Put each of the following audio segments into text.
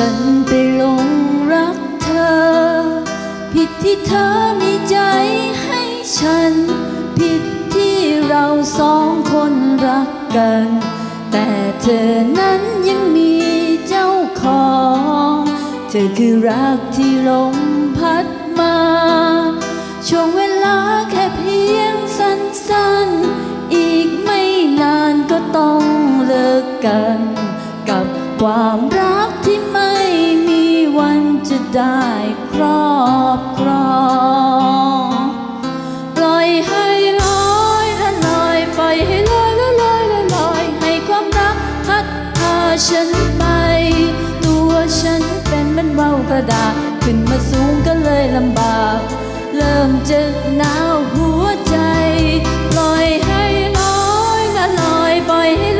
ฉันไปหลงรักเธอ ผิดที่เธอมีใจให้ฉัน ผิดที่เราสองคนรักกัน แต่เธอนั้นยังมีเจ้าของ เธอคือรักที่ลมพัดมา ช่วงเวลาแค่เพียงสั้นๆ อีกไม่นานก็ต้องเลิกกัน กับความรัก ได้ครอบครองปล่อยให้ลอยละลอยปล่อยให้ลอยละลอยละลอยให้ความรักพัดพาฉันไป ตัวฉันเป็นเหมันเบากระดาษขึ้นมาสูงก็เลยลำบาก เริ่มจะหนาวหัวใจ ปล่อยให้ลอยละลอยปล่อยให้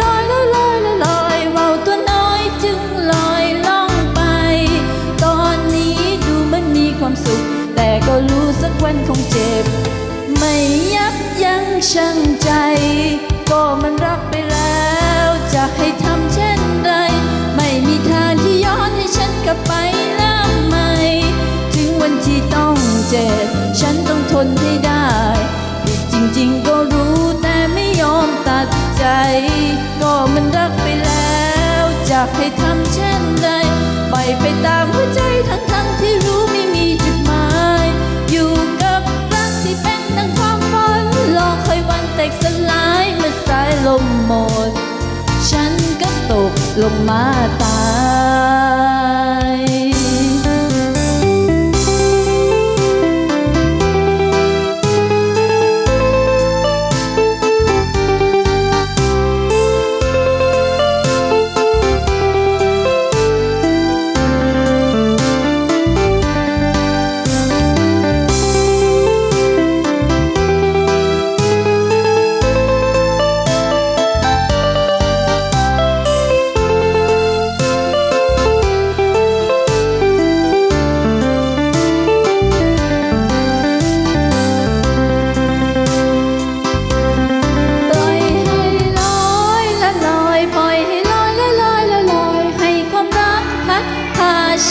สุข แต่ก็รู้สักวันคงเจ็บ ไม่ยับยั้งชั่งใจ ก็มันรักไปแล้ว จะให้ทำเช่นไร ไม่มีทางที่ย้อนให้ฉันกลับไปแล้วไหม ถึงวันที่ต้องเจ็บ ฉันต้องทนให้ได้ผิดจริงๆก็รู้แต่ไม่ยอมตัดใจ ก็มันรักไปแล้ว จะให้ทำเช่นไรปล่อยไปตามหัวใจ ลงมาตา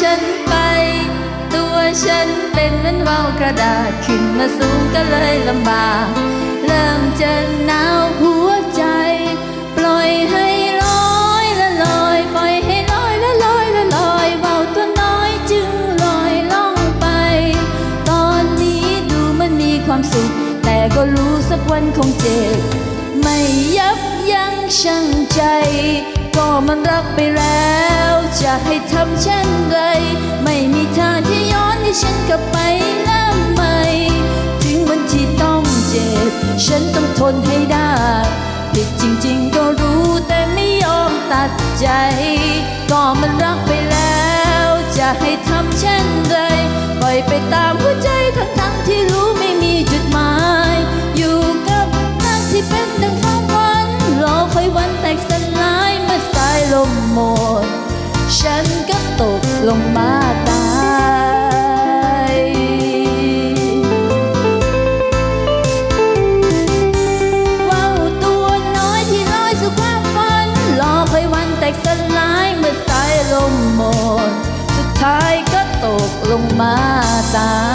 ฉันไป ตัวฉันเป็นเหมือนว่าวกระดาษขึ้นมาสูงก็เลยลำบาก เริ่มจะหนาวหัวใจ ปล่อยให้ลอยละลอย ปล่อยให้ลอยละลอยละลอยว่าวตัวน้อยจึงลอยล่องไป ตอนนี้ดูมันมีความสุข แต่ก็รู้สักวันคงเจ็บ ไม่ยับยั้งชั่งใจ ก็มันรักไปแล้ว จะให้ทำเช่นไร ไม่มีทางที่ย้อนให้ฉันกลับไปแล้วไหม่ถึงวันที่ต้องเจ็บ ฉันต้องทนให้ได้ผิดจริงๆก็รู้แต่ไม่ยอมตัดใจ ก็มันรักไปแล้ว จะให้ทำเช่นไร ปล่อยไปตาม เมื่